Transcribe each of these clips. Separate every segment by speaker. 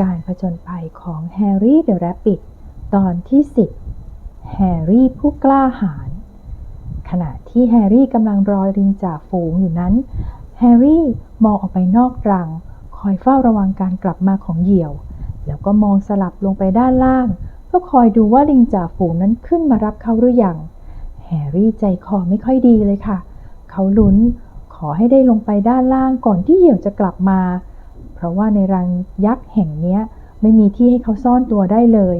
Speaker 1: การผจญภัยของแฮร์รี่เดอะแรปปิดตอนที่ 10 แฮร์รี่ผู้กล้าหาญขณะที่แฮร์รี่กำลังรอลิงจ่าฝูงอยู่นั้น แฮร์รี่มองออกไปนอกรัง คอยเฝ้าระวังการกลับมาของเหยี่ยว แล้วก็มองสลับลงไปด้านล่าง เพื่อคอยดูว่าลิงจ่าฝูงนั้นขึ้นมารับเขาหรือยัง แฮร์รี่ใจคอไม่ค่อยดีเลยค่ะ เขาลุ้นขอให้ได้ลงไปด้านล่างก่อนที่เหยี่ยวจะกลับมาเพราะว่าในรังยักษ์แห่งนี้ไม่มีที่ให้เขาซ่อนตัวได้เลย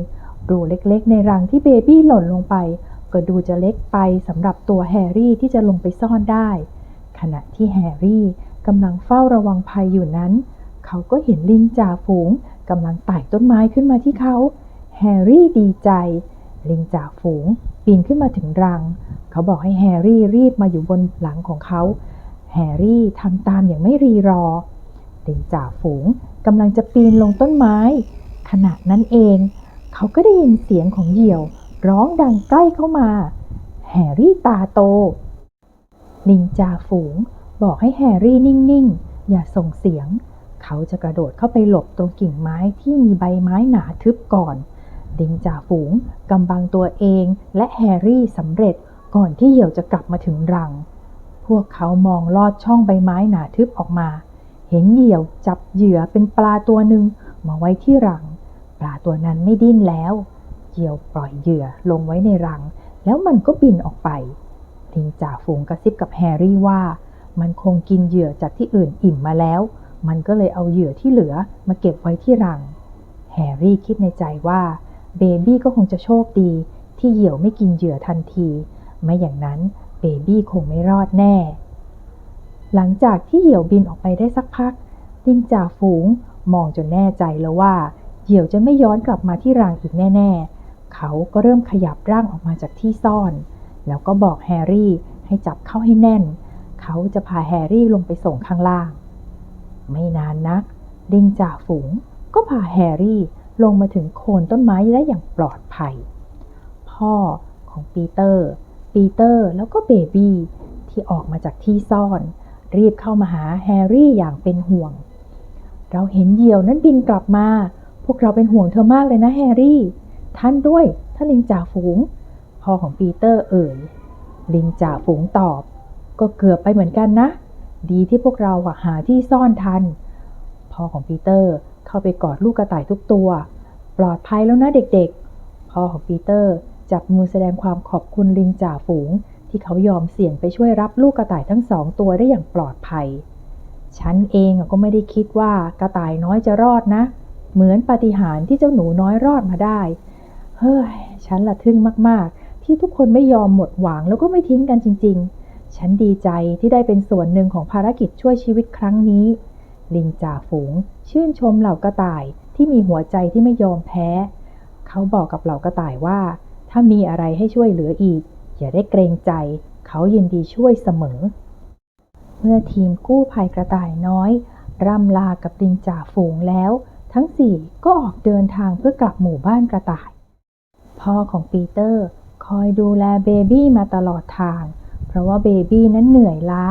Speaker 1: รูเล็กๆ ในรังที่เบบี้หล่นลงไป ก็ดูจะเล็กไปสำหรับตัวแฮร์รี่ที่จะลงไปซ่อนได้ ขณะที่แฮร์รี่กำลังเฝ้าระวังภัยอยู่นั้น เขาก็เห็นลิงจ่าฝูงกำลังไต่ต้นไม้ขึ้นมาที่เขา แฮร์รี่ดีใจ ลิงจ่าฝูงปีนขึ้นมาถึงรัง เขาบอกให้แฮร์รี่รีบมาอยู่บนหลังของเขา แฮร์รี่ทำตามอย่างไม่รีรอ ลิงจ่าฝูงกำลังจะปีนลงต้นไม้ ขณะนั้นเอง เขาก็ได้ยินเสียงของเหยี่ยว ร้องดังใกล้เข้ามา แฮร์รี่ตาโต ลิงจ่าฝูงบอกให้แฮร์รี่นิ่ง ๆ อย่าส่งเสียง เขาจะกระโดดเข้าไปหลบตรงกิ่งไม้ที่มีใบไม้หนาทึบก่อนลิงจ่าฝูงกำบังตัวเองและแฮร์รี่สำเร็จก่อนที่เหยี่ยวจะกลับมาถึงรัง พวกเขามองลอดช่องใบไม้หนาทึบออกมา เห็นเหยี่ยวจับเหยื่อเป็นปลาตัวหนึ่งมาไว้ที่รัง ปลาตัวนั้นไม่ดิ้นแล้ว เหยี่ยวปล่อยเหยื่อลงไว้ในรัง แล้วมันก็บินออกไปลิงจ่าฝูงกระซิบกับแฮร์รี่ว่า มันคงกินเหยื่อจากที่อื่นอิ่มมาแล้ว มันก็เลยเอาเหยื่อที่เหลือมาเก็บไว้ที่รัง แฮร์รี่คิดในใจว่าเบบี้ก็คงจะโชคดี ที่เหยี่ยวไม่กินเหยื่อทันที ไม่อย่างนั้นเบบี้คงไม่รอดแน่ หลังจากที่เหยี่ยวบินออกไปได้สักพัก ลิงจ่าฝูงมองจนแน่ใจแล้วว่า เหยี่ยวจะไม่ย้อนกลับมาที่รังอีกแน่ ๆ เขาก็เริ่มขยับร่างออกมาจากที่ซ่อน แล้วก็บอกแฮร์รี่ให้จับเข้าให้แน่น เขาจะพาแฮร์รี่ลงไปส่งข้างล่าง ไม่นานนัก ลิงจ่าฝูงก็พาแฮร์รี่ลงมาถึงโคนต้นไม้ได้อย่างปลอดภัย พ่อของปีเตอร์ ปีเตอร์แล้วก็เบบี้ที่ออกมาจากที่ซ่อน รีบเข้ามาหาแฮร์รี่อย่างเป็นห่วง เราเห็นเหยี่ยวนั้นบินกลับมา พวกเราเป็นห่วงเธอมากเลยนะแฮร์รี่ ท่านด้วยท่านลิงจ่าฝูง พ่อของปีเตอร์เอ่ย ลิงจ่าฝูงตอบ ก็เกือบไปเหมือนกันนะ ดีที่พวกเราหาที่ซ่อนทัน พ่อของปีเตอร์เข้าไปกอดลูกกระต่ายทุกตัว ปลอดภัยแล้วนะเด็กๆ พ่อของปีเตอร์จับมือแสดงความขอบคุณลิงจ่าฝูง ที่เขายอมเสี่ยงไปช่วยรับลูกกระต่ายทั้งสองตัวได้อย่างปลอดภัย ฉันเองก็ไม่ได้คิดว่ากระต่ายน้อยจะรอดนะ เหมือนปาฏิหาริย์ที่เจ้าหนูน้อยรอดมาได้ เฮ้ย ฉันละทึ่งมากๆ ที่ทุกคนไม่ยอมหมดหวังแล้วก็ไม่ทิ้งกันจริง ๆ ฉันดีใจที่ได้เป็นส่วนหนึ่งของภารกิจช่วยชีวิตครั้งนี้ ลิงจ่าฝูง ชื่นชมเหล่ากระต่ายที่มีหัวใจที่ไม่ยอมแพ้ เขาบอกกับเหล่ากระต่ายว่า ถ้ามีอะไรให้ช่วยเหลืออีก อย่าได้เกรงใจ เขายินดีช่วยเสมอ เมื่อทีมกู้ภัยกระต่ายน้อย ร่ำลากับลิงจ่าฝูงแล้ว ทั้งสี่ก็ออกเดินทางเพื่อกลับหมู่บ้านกระต่าย พ่อของปีเตอร์คอยดูแลเบบี้มาตลอดทาง เพราะว่าเบบี้นั้นเหนื่อยล้า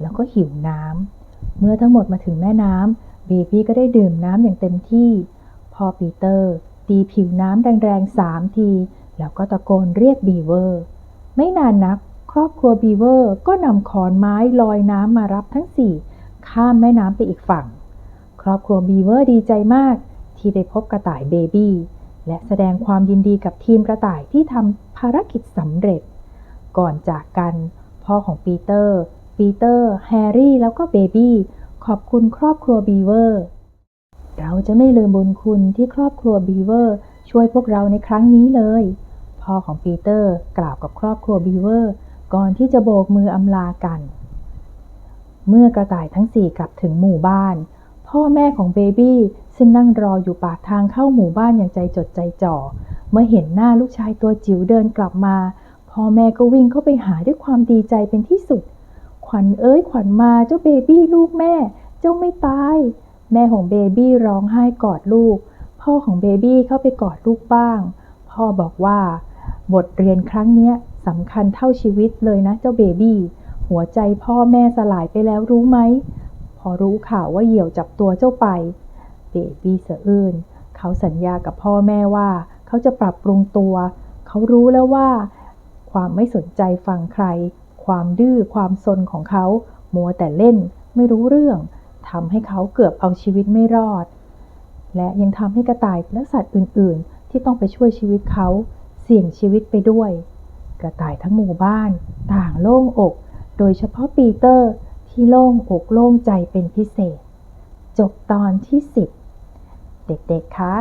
Speaker 1: แล้วก็หิวน้ำเมื่อทั้งหมดมาถึงแม่น้ำเบบี้ก็ได้ดื่มน้ำอย่างเต็มที่ พ่อปีเตอร์ตีผิวน้ำแรงๆสามที แล้วก็ตะโกนเรียกบีเวอร์ ไม่นานนัก ครอบครัวบีเวอร์ก็นำขอนไม้ลอยน้ำมารับทั้งสี่ข้ามแม่น้ำไปอีกฝั่ง ครอบครัวบีเวอร์ดีใจมาก ที่ได้พบกระต่ายเบบี้และแสดงความยินดีกับทีมกระต่ายที่ทำภารกิจสำเร็จ ก่อนจากกัน พ่อของปีเตอร์ ปีเตอร์ แฮร์รี่ แล้วก็เบบี้ขอบคุณครอบครัวบีเวอร์ เราจะไม่ลืมบุญคุณที่ครอบครัวบีเวอร์ช่วยพวกเราในครั้งนี้เลย พ่อของปีเตอร์กล่าวกับครอบครัวบีเวอร์ ก่อนที่จะโบกมืออำลากัน เมื่อกระต่ายทั้งสี่กลับถึงหมู่บ้าน พ่อแม่ของเบบี้ซึ่งนั่งรออยู่ปากทางเข้าหมู่บ้านอย่างใจจดใจจ่อ เมื่อเห็นหน้าลูกชายตัวจิ๋วเดินกลับมา พ่อแม่ก็วิ่งเข้าไปหาด้วยความดีใจเป็นที่สุด ขวัญเอ้ยขวัญมาเจ้าเบบี้ลูกแม่ เจ้าไม่ตาย แม่ของเบบี้ร้องไห้กอดลูก พ่อของเบบี้เข้าไปกอดลูกบ้าง พ่อบอกว่า บทเรียนครั้งเนี้ยสำคัญเท่าชีวิตเลยนะเจ้าเบบี้หัวใจพ่อแม่สลายไปแล้วรู้ไหม พอรู้ข่าวว่าเหี่ยวจับตัวเจ้าไป เบบี้สะอื้นเขาสัญญากับพ่อแม่ว่า เขาจะปรับปรุงตัว เขารู้แล้วว่า ความไม่สนใจฟังใคร ความดื้อความซนของเขา มัวแต่เล่นไม่รู้เรื่องทำให้เขาเกือบเอาชีวิตไม่รอด และยังทำให้กระต่ายและสัตว์อื่น ๆ ที่ต้องไปช่วยชีวิตเขา เสี่ยงชีวิตไปด้วย กระต่ายทั้งหมู่บ้าน ต่างโล่งอก โดยเฉพาะปีเตอร์ที่โล่งอกโล่งใจเป็นพิเศษ จบตอนที่ 10 เด็กๆ คะ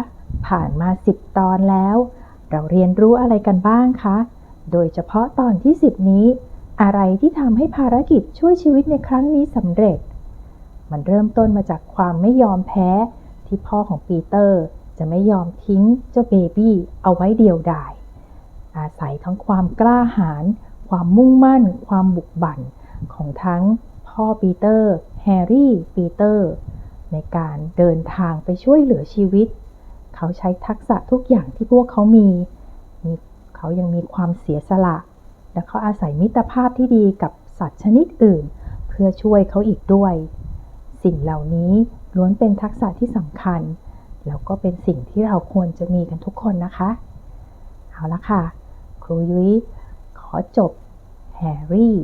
Speaker 1: ผ่านมา 10 ตอนแล้ว เราเรียนรู้อะไรกันบ้างคะ โดยเฉพาะตอนที่ 10 นี้ อะไรที่ทำให้ภารกิจช่วยชีวิตในครั้งนี้สำเร็จ มันเริ่มต้นมาจากความไม่ยอมแพ้ที่พ่อของปีเตอร์จะไม่ยอมทิ้งเจ้าเบบี้เอาไว้เดียวดาย อาศัยทั้งความกล้าหาญ ความมุ่งมั่น ความบุกบั่นของทั้งพ่อปีเตอร์ แฮร์รี่ ปีเตอร์ ในการเดินทางไปช่วยเหลือชีวิต เขาใช้ทักษะทุกอย่างที่พวกเขามีมี เขายังมีความเสียสละ และเขาอาศัยมิตรภาพที่ดีกับสัตว์ชนิดอื่น เพื่อช่วยเขาอีกด้วย สิ่งเหล่านี้ล้วนเป็นทักษะที่สำคัญ แล้วก็เป็นสิ่งที่เราควรจะมีกันทุกคนนะคะ เอาละค่ะ ครูยุ้ยขอจบแฮร์รี่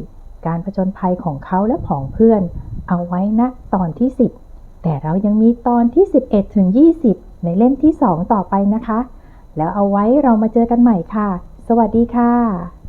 Speaker 1: การผจญภัยของเขาและผองเพื่อน เอาไว้ณตอนที่ 10 แต่เรายังมีตอนที่ 11 ถึง 20 ในเล่มที่ 2 ต่อไปนะคะ แล้วเอาไว้เรามาเจอกันใหม่ค่ะ สวัสดีค่ะ